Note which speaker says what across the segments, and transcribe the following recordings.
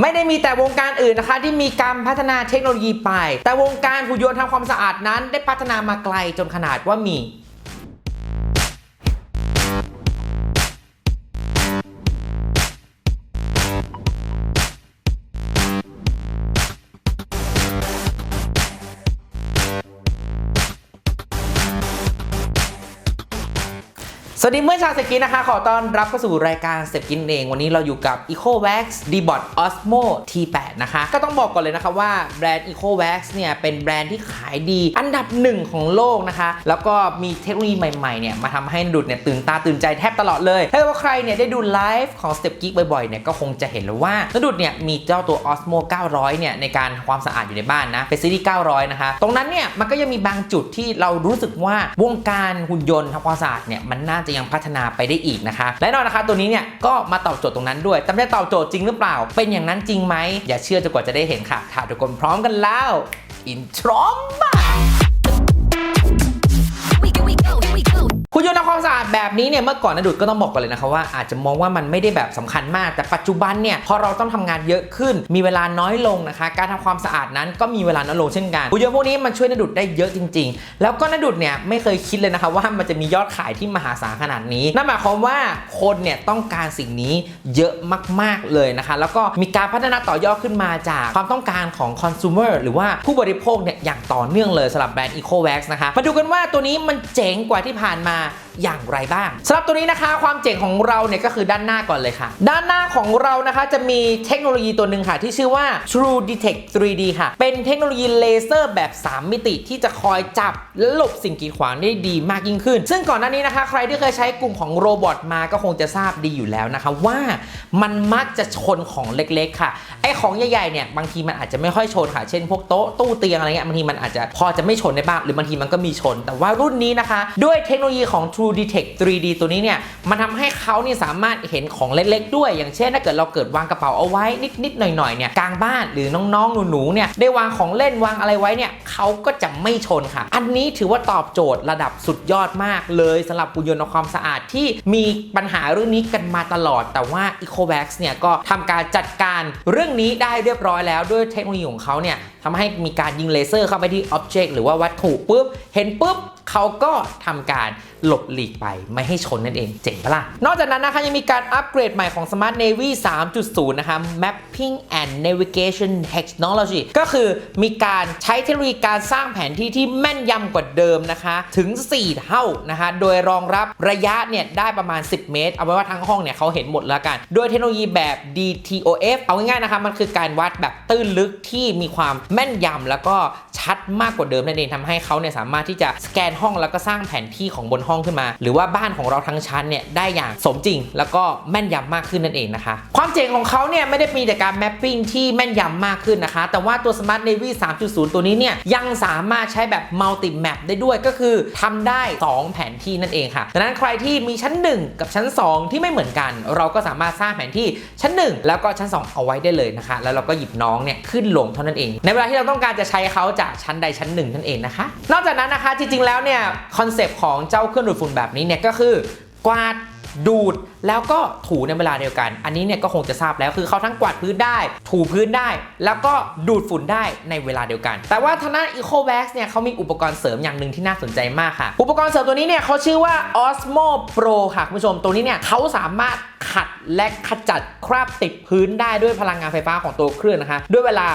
Speaker 1: ไม่ได้มีแต่วงการอื่นนะคะ ที่มีการพัฒนาเทคโนโลยีไป แต่วงการหุ่นยนต์ทำความสะอาดนั้น ได้พัฒนามาไกลจนขนาดว่ามี สวัสดีเมื่อชาวเซกินนะคะ ขอต้อนรับเข้าสู่รายการเซกินเอง วันนี้เราอยู่กับ EcoWax D-Bot Osmo T8 นะคะ ก็ต้องบอกก่อนเลยนะคะว่าแบรนด์ EcoWax เนี่ย เป็นแบรนด์ที่ขายดีอันดับหนึ่งของโลกนะคะ แล้วก็มีเทคโนโลยีใหม่ๆเนี่ย มาทำให้ดุดเนี่ย ตื่นตาตื่นใจแทบตลอดเลย ถ้าเกิดว่าใครเนี่ย ได้ดูไลฟ์ของ Step Geek บ่อยๆ เนี่ย ก็คงจะเห็นแล้วว่านดุดเนี่ย มีเจ้าตัว Osmo 900 เนี่ย ในการความสะอาดอยู่ในบ้านนะเป็นซีรีส์900 นะคะ ตรงนั้นเนี่ยมันก็ยังมีบางจุดที่เรารู้สึกว่าวงการหุ่นยนต์ทำความสะอาดเนี่ยมันน่าจะยังพัฒนาไปได้อีกนะคะและน่นอนนะคะตัวนี้เนี่ยก็มาตอบโจทย์ตรงนั้นด้วยแต่ไม่ได้ตอบโจทย์จริงหรือเปล่า เป็นอย่างนั้นจริงไหมอย่าเชื่อจนกว่าจะได้เห็นค่ะถ้าทุกคนพร้อมกันแล้วอินทรอมบ้า
Speaker 2: go.
Speaker 1: คุณยนต์ทำความสะอาดแบบนี้เนี่ยเมื่อก่อนนะดุดก็ต้องบอกก่อนเลยนะคะว่าอาจจะมองว่ามันไม่ได้แบบสำคัญมาก แต่ปัจจุบันเนี่ยพอเราต้องทำงานเยอะขึ้น มีเวลาน้อยลงนะคะ การทำความสะอาดนั้นก็มีเวลาน้อยลงเช่นกันคุณยนต์พวกนี้มันช่วยนดุดได้เยอะจริง ๆ แล้วก็นดุดเนี่ยไม่เคยคิดเลยนะคะว่ามันจะมียอดขายที่มหาศาลขนาดนี้นั่นหมายความว่าคนเนี่ยต้องการสิ่งนี้เยอะมากๆเลยนะคะ แล้วก็มีการพัฒนาต่อยอดขึ้นมาจากความต้องการของคอน sumer หรือว่าผู้บริโภคเนี่ยอย่างต่อเนื่องเลยสำหรับแบรนด์ EcoWax นะคะมาดูกันว่าตัวนี้มันเจ๋งกว่าที่ผ่านมา half. อย่างไรบ้างสำหรับตัวนี้นะคะ ความเจ๋งของเราเนี่ยก็คือด้านหน้าก่อนเลยค่ะ ด้านหน้าของเรานะคะจะมีเทคโนโลยีตัวหนึ่งค่ะ ที่ชื่อว่า True Detect 3D ค่ะ เป็นเทคโนโลยีเลเซอร์แบบ 3 มิติที่จะคอยจับและหลบสิ่งกีดขวางได้ดีมากยิ่งขึ้น ซึ่งก่อนหน้านี้นะคะ ใครที่เคยใช้กลุ่มของโรบอทมาก็คงจะทราบดีอยู่แล้วนะคะ ว่ามันมักจะชนของเล็กๆ ค่ะไอของใหญ่ๆเนี่ยบางทีมันอาจจะไม่ค่อยชนค่ะเช่นพวกโต๊ะตู้เตียงอะไรเงี้ยบางทีมันอาจจะพอจะไม่ชนได้บ้างหรือบางทีมันก็มีชน แต่ว่ารุ่นนี้นะคะ ด้วยเทคโนโลยีของ True Detect 3D ตัวนี้เนี่ยมันทำให้เขาเนี่ยสามารถเห็นของเล็กๆ ด้วย อย่างเช่น ถ้าเกิดเราเกิดวางกระเป๋าเอาไว้นิดๆหน่อยๆเนี่ยกลางบ้านหรือน้องๆหนูๆเนี่ยได้วางของเล่นวางอะไรไว้เนี่ยเขาก็จะไม่ชนค่ะ อันนี้ถือว่าตอบโจทย์ระดับสุดยอดมากเลยสำหรับหุ่นยนต์ความสะอาดที่มีปัญหาเรื่องนี้กันมาตลอด แต่ว่า EcoVax เนี่ยก็ทำการจัดการเรื่องนี้ได้เรียบร้อยแล้วด้วยเทคโนโลยีของเขาเนี่ยทำให้มีการยิงเลเซอร์เข้าไปที่ Object หรือว่าวัตถุปุ๊บ เห็นปุ๊บ เขาก็ทำการหลบหลีกไปไม่ให้ชนนั่นเองเจ๋งปะล่ะ นอกจากนั้นนะคะยังมีการอัปเกรดใหม่ของ Smart Navy 3.0 นะคะ Mapping and Navigation Technology ก็คือมีการใช้เทคโนโลยีการสร้างแผนที่ที่แม่นยำกว่าเดิมนะคะ ถึง 4 เท่านะคะ โดยรองรับระยะเนี่ยได้ประมาณ 10 เมตร เอาไว้ว่าทั้งห้องเนี่ยเขาเห็นหมดแล้วกัน โดยเทคโนโลยีแบบ DTOF เอาง่ายๆนะคะมันคือการวัดแบบตื้นลึกที่มีความแม่นยำแล้วก็ชัดมากกว่าเดิมนั่นเองทำให้เขาเนี่ยสามารถที่จะสแกนห้องแล้วก็สร้างแผนที่ของบนห้องขึ้นมา หรือว่าบ้านของเราทั้งชั้นเนี่ยได้อย่างสมจริง แล้วก็แม่นยำมากขึ้นนั่นเองนะคะ ความเจ๋งของเขาเนี่ยไม่ได้มีแต่การแมปปิ้งที่แม่นยำมากขึ้นนะคะ แต่ว่าตัว Smart Navy 3.0 ตัวนี้เนี่ยยังสามารถใช้แบบ Multi Map ได้ด้วยก็คือทำได้ 2 แผนที่นั่นเองค่ะดังนั้นใครที่มีชั้น 1 กับชั้น 2 ที่ไม่เหมือนกัน เราก็สามารถสร้างแผนที่ชั้น 1 แล้วก็ชั้น 2 เอาไว้ได้เลยนะคะ แล้วเราก็หยิบน้องเนี่ยขึ้นลงเท่านั้นเอง ในเวลาที่เราต้องการจะใช้เขาจากชั้นใดชั้นหนึ่งนั่นเองนะคะ นอกจากนั้นนะคะจริงๆแล้วเนี่ยคอนเซปต์ของเจ้าเครื่องดูดฝุ่นแบบนี้เนี่ยก็คือกวาดดูด แล้วก็ถูในเวลาเดียวกัน อันนี้เนี่ยก็คงจะทราบแล้วคือเขาทั้งกวาดพื้นได้ ถูพื้นได้ แล้วก็ดูดฝุ่นได้ในเวลาเดียวกัน แต่ว่าทางด้าน EcoVax เนี่ยเขามีอุปกรณ์เสริมอย่างหนึ่งที่น่าสนใจมากค่ะ อุปกรณ์เสริมตัวนี้เนี่ยเขาชื่อว่า Osmo Pro ค่ะคุณผู้ชมตัวนี้เนี่ยเขาสามารถขัดและขจัดคราบติดพื้นได้ด้วยพลังงานไฟฟ้าของตัวเครื่องนะคะ ด้วยเวลา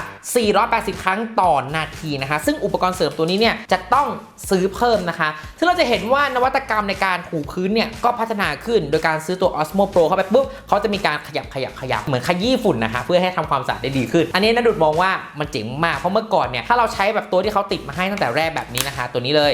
Speaker 1: 480 ครั้งต่อนาทีนะคะ ซึ่งอุปกรณ์เสริมตัวนี้เนี่ยจะต้องซื้อเพิ่มนะคะ ซึ่งเราจะเห็นว่านวัตกรรมในการถูพื้นเนี่ยก็พัฒนาขึ้นโดยการซื้อตัว Osmo Pro เข้าไปปุ๊บเขาจะมีการขยับขยับขยับเหมือนขยี้ฝุ่นนะคะเพื่อให้ทำความสะอาดได้ดีขึ้น อันนี้นดุดมองว่ามันเจ๋งมากเพราะเมื่อก่อนเนี่ยถ้าเราใช้แบบตัวที่เขาติดมาให้ตั้งแต่แรกแบบนี้นะคะ ตัวนี้เลย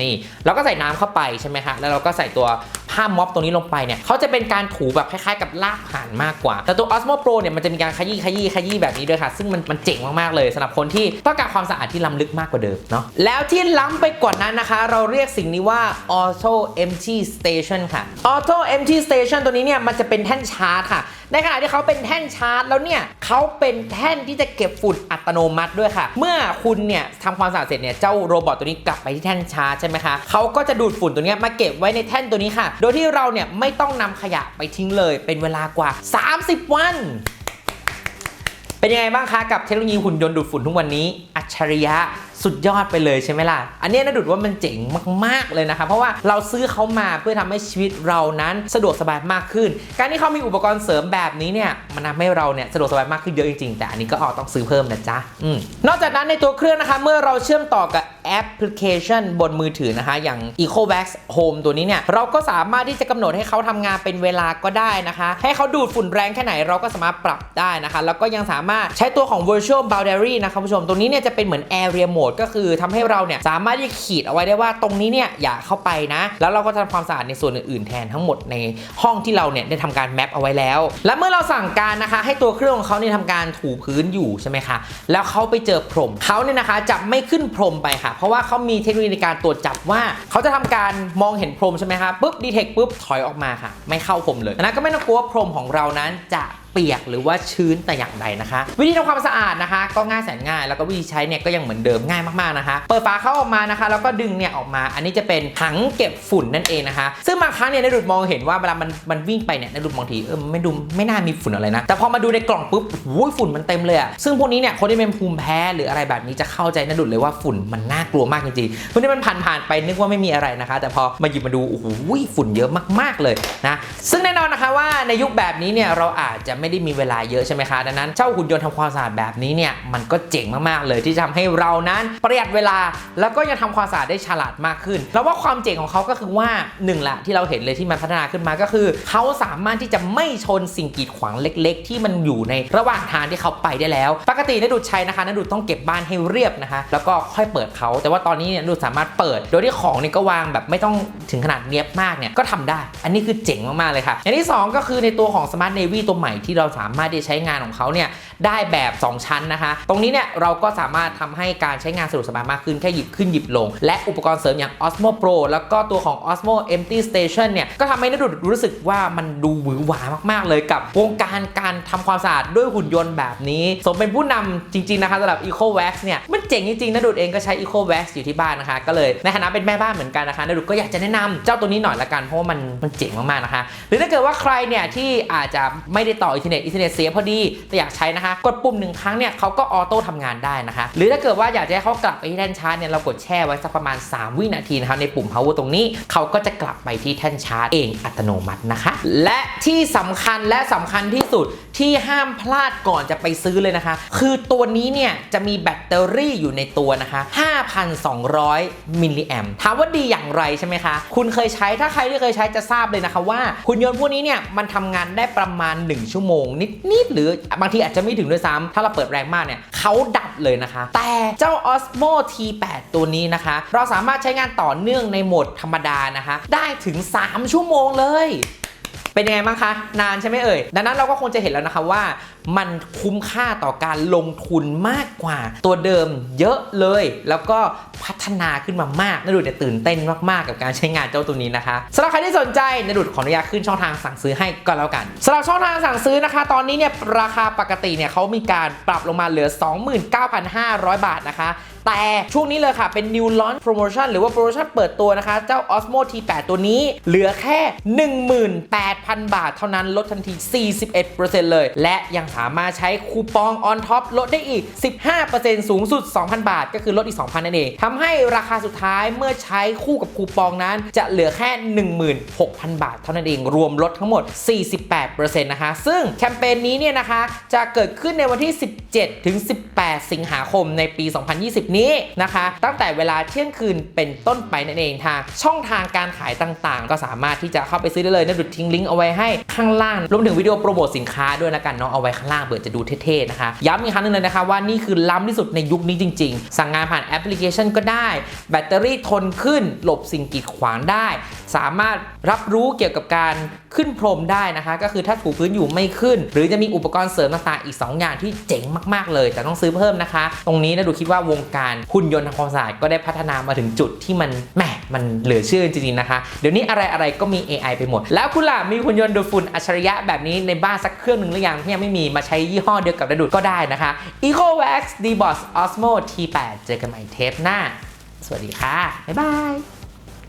Speaker 1: นี่เราก็ใส่น้ำเข้าไปใช่ไหมคะแล้วเราก็ใส่ตัว ผ้าม็อบตัวนี้ลงไปเนี่ยเขาจะเป็นการถูแบบคล้ายๆกับลากผ่านมากกว่า แต่ตัว Osmo Pro เนี่ยมันจะมีการขยี้ขยี้ขยี้แบบนี้ด้วยค่ะ ซึ่งมันมันเจ๋งมากๆเลยสำหรับคนที่ต้องการความสะอาดที่ล้ำลึกมากกว่าเดิมเนาะแล้วที่ล้ำไปกว่านั้นนะคะ เราเรียกสิ่งนี้ว่า Auto Empty Station ค่ะ Auto Empty Station ตัวนี้เนี่ยมันจะเป็นแท่นชาร์จค่ะในขณะที่เขาเป็นแท่นชาร์จแล้วเนี่ยเขาเป็นแท่นที่จะเก็บฝุ่นอัตโนมัติด้วยค่ะ เมื่อคุณเนี่ยทำความสะอาดเสร็จเนี่ยเจ้าโรบอทตัวนี้กลับไปที่แท่นชาร์จใช่ไหมคะเขาก็จะดูดฝุ่นตัวนี้มาเก็บไว้ในแท่นตัวนี้ค่ะโดยที่เราเนี่ยไม่ต้องนำขยะไปทิ้งเลย เป็นเวลากว่า 30 วัน เป็นยังไงบ้างคะกับเทคโนโลยีหุ่นยนต์ดูดฝุ่นทุกวันนี้ อัจฉริยะสุดยอดไปเลยใช่ไหมล่ะ อันนี้นะดุดว่ามันเจ๋งมาก ๆ เลยนะคะ เพราะว่าเราซื้อเขามาเพื่อทำให้ชีวิตเรานั้นสะดวกสบายมากขึ้น การที่เขามีอุปกรณ์เสริมแบบนี้เนี่ยมันทำให้เราเนี่ยสะดวกสบายมากขึ้นเยอะจริง ๆ แต่อันนี้ก็ออกต้องซื้อเพิ่มนะจ๊ะอนอกจากนั้นในตัวเครื่องนะคะ เมื่อเราเชื่อมต่อกับ ปพลิเคชันบนมือถือนะคะ อย่าง EcoVax Home ตัวนี้เนี่ย เราก็สามารถที่จะกำหนดให้เขาทำงานเป็นเวลาก็ได้นะคะ ให้เขาดูดฝุ่นแรงแค่ไหนเราก็สามารถปรับได้นะคะ แล้วก็ยังสามารถใช้ตัวของ virtual boundary นะคะคุณผู้ชมตรงนี้เนี่ยจะเป็นเหมือน area mode ก็คือทำให้เราเนี่ยสามารถที่ขีดเอาไว้ได้ว่าตรงนี้เนี่ยอย่าเข้าไปนะ แล้วเราก็จะทำความสะอาดในส่วนอื่นๆแทนทั้งหมดในห้องที่เราเนี่ยได้ทำการแมปเอาไว้แล้ว และเมื่อเราสั่งการนะคะ ให้ตัวเครื่องของเขาเนี่ยทำการถูพื้นอยู่ใช่ไหมคะแล้วเขาไปเจอพรมเขาเนี่ยนะคะจะไม่ขึ้นพรมไปค่ะเพราะว่าเขามีเทคโนโลยีในการตรวจจับว่า เขาจะทำการมองเห็นพรมใช่ไหมคะปุ๊บดีเทคปุ๊บถอยออกมาค่ะ ไม่เข้าพรมเลยนะก็ไม่ต้องกลัวว่าพรมของเรานั้นจะ เปียกหรือว่าชื้นแต่อย่างใดนะคะ วิธีทำความสะอาดนะคะ ก็ง่ายแสนง่าย แล้วก็วิธีใช้เนี่ยก็ยังเหมือนเดิมง่ายมากๆนะคะ เปิดฝาเข้าออกมานะคะ แล้วก็ดึงเนี่ยออกมา อันนี้จะเป็นถังเก็บฝุ่นนั่นเองนะคะ ซึ่งบางครั้งเนี่ยในดุดมองเห็นว่าเวลามันมันวิ่งไปเนี่ยในดุดมองทีเออไม่ดูไม่น่ามีฝุ่นอะไรนะ แต่พอมาดูในกล่องปุ๊บโอ้ยฝุ่นมันเต็มเลยอะซึ่งพวกนี้เนี่ยคนที่เป็นภูมิแพ้หรืออะไรแบบนี้จะเข้าใจนะดุดเลยว่าฝุ่นมันน่ากลัวมากจริงๆเพราะที่มันผ่านผ่านไปนึกว่าไม่มีอะไรนะคะ แต่พอมาหยิบมาดูโอ้โหฝุ่นเยอะมากๆเลยนะซึ่งแน่นอนนะคะว่าในยุคแบบนี้เนี่ยเราอาจจะไไม่ได้มีเวลาเยอะใช่ไหมคะดังนั้นเจ้าหุ่นยนต์ทำความสะอาดแบบนี้เนี่ยมันก็เจ๋งมากๆเลยที่จะทำให้เรานั้นประหยัดเวลา แล้วก็ยังทำความสะอาดได้ฉลาดมากขึ้น แล้วว่าความเจ๋งของเขาก็คือว่าหนึ่งละที่เราเห็นเลยที่มันพัฒนาขึ้นมาก็คือ เขาสามารถที่จะไม่ชนสิ่งกีดขวางเล็ก ๆ ที่มันอยู่ในระหว่างทางที่เขาไปได้แล้ว ปกตินดุดใช้นะคะนดุดต้องเก็บบ้านให้เรียบนะคะ แล้วก็ค่อยเปิดเขา แต่ว่าตอนนี้เนี่ยนดุดสามารถเปิด โดยที่ของเนี่ยก็วางแบบไม่ต้องถึงขนาดเนียบมากเนี่ยก็ทำได้ อันนี้คือเจ๋งมากๆเลยค่ะ อย่างที่สองก็คือในตัวของ Smart Navy ตัวใหม่ที่เราสามารถที่จะใช้งานของเขาเนี่ยได้แบบ 2 ชั้นนะคะ ตรงนี้เนี่ยเราก็สามารถทำให้การใช้งานสะดวกสบายมากขึ้น แค่หยิบขึ้นหยิบลง และอุปกรณ์เสริมอย่าง Osmo Pro แล้วก็ตัวของ Osmo Empty Station เนี่ยก็ทำให้นดุดรู้สึกว่ามันดูหวือหวามาก ๆ เลยกับวงการการทำความสะอาดด้วยหุ่นยนต์แบบนี้สมเป็นผู้นำจริง ๆ นะคะสำหรับ EcoVax เนี่ยมันเจ๋งจริงๆนดุดเองก็ใช้ EcoVax อยู่ที่บ้านนะคะก็เลยในฐานะเป็นแม่บ้านเหมือนกันนะคะนดุดก็อยากจะแนะนำเจ้าตัวนี้หน่อยละกันเพราะว่ามันมันเจ๋งมากๆนะคะ หรือถ้าเกิดว่าใครเนี่ยที่อาจจะไม่ได้ต่อเทอร์เน็ตอินเทอร์เน็ตเสียพอดีแต่อยากใช้นะคะ กดปุ่มหนึ่งครั้งเนี่ยเขาก็ออโต้ทำงานได้นะคะ หรือถ้าเกิดว่าอยากจะให้เขากลับไปที่แท่นชาร์จเนี่ยเรากดแช่ไว้สักประมาณ 3 วินาทีนะคะในปุ่ม power ตรงนี้เขาก็จะกลับไปที่แท่นชาร์จเองอัตโนมัตินะคะ และที่สำคัญและสำคัญที่สุดที่ห้ามพลาดก่อนจะไปซื้อเลยนะคะ คือตัวนี้เนี่ยจะมีแบตเตอรี่อยู่ในตัวนะคะ 5,200 มิลลิแอมถามว่าดีอย่างไรใช่ไหมคะ คุณเคยใช้ถ้าใครที่เคยใช้จะทราบเลยนะคะว่าหุ่นยนต์พวกนี้เนี่ยมันทำงานได้ประมาณ 1 ชั่วโมงนิดๆหรือบางทีอาจจะไม่ถึงด้วยซ้ำถ้าเราเปิดแรงมากเนี่ยเขาดับเลยนะคะ แต่เจ้า Osmo T8 ตัวนี้นะคะ เราสามารถใช้งานต่อเนื่องในโหมดธรรมดานะคะ ได้ถึง 3 ชั่วโมงเลยเป็นยังไงบ้างคะ นานใช่ไหมเอ่ย ดังนั้นเราก็คงจะเห็นแล้วนะคะว่า มันคุ้มค่าต่อการลงทุนมากกว่า ตัวเดิมเยอะเลย แล้วก็พัฒนาขึ้นมามากนดุดเนี่ยตื่นเต้นมากๆ กับการใช้งานเจ้าตัวนี้นะคะสำหรับใครที่สนใจนดุดขออนุญาตขึ้นช่องทางสั่งซื้อให้ก็แล้วกันสำหรับช่องทางสั่งซื้อนะคะ ตอนนี้เนี่ยราคาปกติเนี่ยเขามีการปรับลงมาเหลือ 29,500 บาทนะคะแต่ช่วงนี้เลยค่ะ เป็น new launch promotion หรือว่าโปรโมชั่นเปิดตัวนะคะ เจ้า Osmo T8 ตัวนี้เหลือแค่ 18,000 บาทเท่านั้นลดทันที 41%เลย และยังสามารถใช้คูปอง on top ลดได้อีก 15%สูงสุด 2,000 บาท ก็คือลดอีก 2,000 นั่นเองทำให้ราคาสุดท้ายเมื่อใช้คู่กับคูปองนั้น จะเหลือแค่ 16,000 บาท เท่านั้นเอง รวมลดทั้งหมด 48%นะคะ ซึ่งแคมเปญนี้เนี่ยนะคะ จะเกิดขึ้นในวันที่ 17 ถึง 18 สิงหาคมในปี 2020 นี้นะคะ ตั้งแต่เวลาเที่ยงคืนเป็นต้นไปนั่นเองทางช่องทางการขายต่างๆ ก็สามารถที่จะเข้าไปซื้อได้เลยนะดุดทิ้งลิงก์เอาไว้ให้ข้างล่างรวมถึงวิดีโอโปรโมทสินค้าด้วยนะกันเนาะเอาไว้ข้างล่างเปิดจะดูเท่ๆนะคะ ย้ำอีกครั้งหนึงเลยนะคะว่านี่คือล้ำที่สุดในยุคนี้จริง ๆ สั่งงานผ่านแอปพลิเคชันก็ได้ แบตเตอรี่ทนขึ้น หลบสิ่งกีดขวางได้ สามารถรับรู้เกี่ยวกับการขึ้นพรมได้นะคะ ก็คือถ้าถูพื้นอยู่ไม่ขึ้น หรือจะมีอุปกรณ์เสริมต่างๆอีก 2 อย่างที่เจ๋งมากๆเลย แต่ต้องซื้อเพิ่มนะคะ ตรงนี้นะดูคิดว่าวงการหุ่นยนต์ทำความสะอาดก็ได้พัฒนามาถึงจุดที่มันแหมมันเหลือเชื่อจริงๆนะคะ เดี๋ยวนี้อะไรๆก็มี AI ไปหมด แล้วคุณล่ะมีหุ่นยนต์ดูดฝุ่นอัจฉริยะแบบนี้ในบ้านสักเครื่องหนึ่งหรือยังที่ยังไม่มีมาใช้ยี่ห้อเดียวกับระดูดก็ได้นะคะ EcoVax D-Boss Osmo T8 เจอกันใหม่เทปหน้า สวัสดีค่ะ บ๊ายบาย